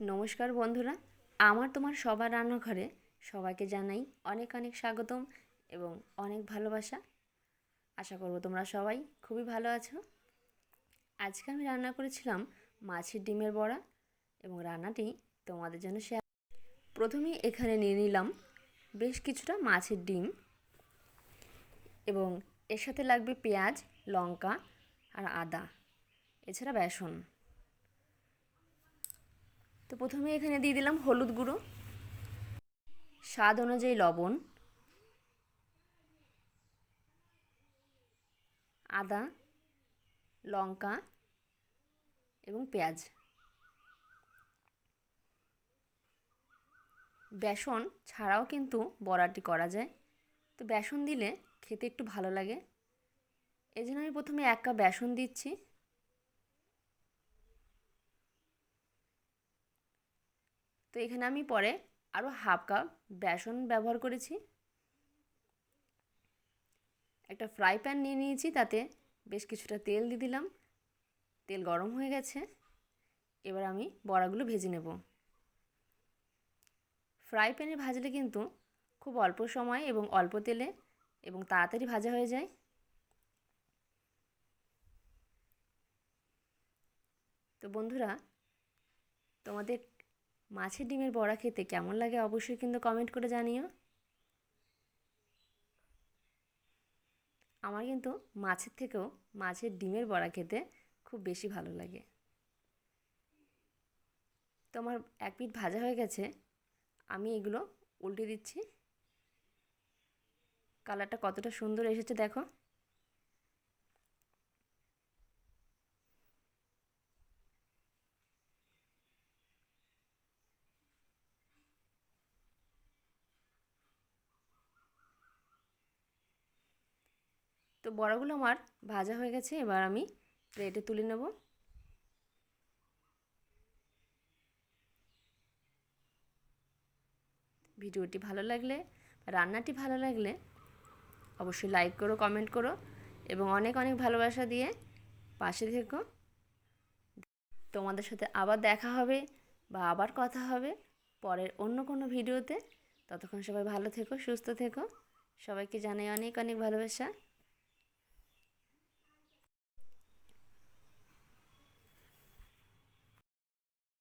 নমস্কার বন্ধুরা, আমার তোমার সবার রান্নাঘরে সবাইকে জানাই অনেক অনেক স্বাগতম এবং অনেক ভালোবাসা। আশা করব তোমরা সবাই খুবই ভালো আছো। আজকে আমি রান্না করেছিলাম মাছের ডিমের বড়া এবং রান্নাটি তোমাদের জন্য শেয়ার প্রথমেই এখানে নিয়ে নিলাম বেশ কিছুটা মাছের ডিম এবং এর সাথে লাগবে পেঁয়াজ, লঙ্কা আর আদা, এছাড়া বেসন। তো প্রথমে এখানে দিয়ে দিলাম হলুদ গুঁড়ো। স্বাদ অনুযায়ী লবণ। আদা, লঙ্কা এবং পেঁয়াজ। বেসন ছাড়াও কিন্তু বড়াটি করা যায়। তো বেসন দিলে খেতে একটু ভালো লাগে। এই জন্য আমি প্রথমে এক কাপ বেসন দিচ্ছি। তো এখানে আমি পরে আরও হাফ কাপ বেসন ব্যবহার করেছি। একটা ফ্রাই প্যান নিয়ে নিয়েছি, তাতে বেশ কিছুটা তেল দিয়ে দিলাম। তেল গরম হয়ে গেছে। এবার আমি বড়াগুলো ভেজে নেব। ফ্রাই প্যানে ভাজলে কিন্তু খুব অল্প সময় এবং অল্প তেলে এবং তাড়াতাড়ি ভাজা হয়ে যায়। তো বন্ধুরা, তোমাদের মাছের ডিমের বড়া খেতে কেমন লাগে অবশ্যই কিন্তু কমেন্ট করে জানিও। আমার কিন্তু মাছের থেকেও মাছের ডিমের বড়া খেতে খুব বেশি ভালো লাগে। তো আমার এক পিঠ ভাজা হয়ে গেছে, আমি এগুলো উল্টে দিচ্ছি। কালারটা কতটা সুন্দর এসেছে দেখো। তো বড়াগুলো আমার ভাজা হয়ে গেছে, এবার আমি প্লেটে তুলে নেব। ভিডিওটি ভালো লাগলে রান্নাটি ভালো লাগলে অবশ্যই লাইক করো, কমেন্ট করো এবং অনেক অনেক ভালোবাসা দিয়ে পাশে থেকো। তোমাদের সাথে আবার দেখা হবে বা আবার কথা হবে পরের অন্য কোনো ভিডিওতে। ততক্ষণ সবাই ভালো থেকো, সুস্থ থেকো। সবাইকে জানাই অনেক অনেক ভালোবাসা।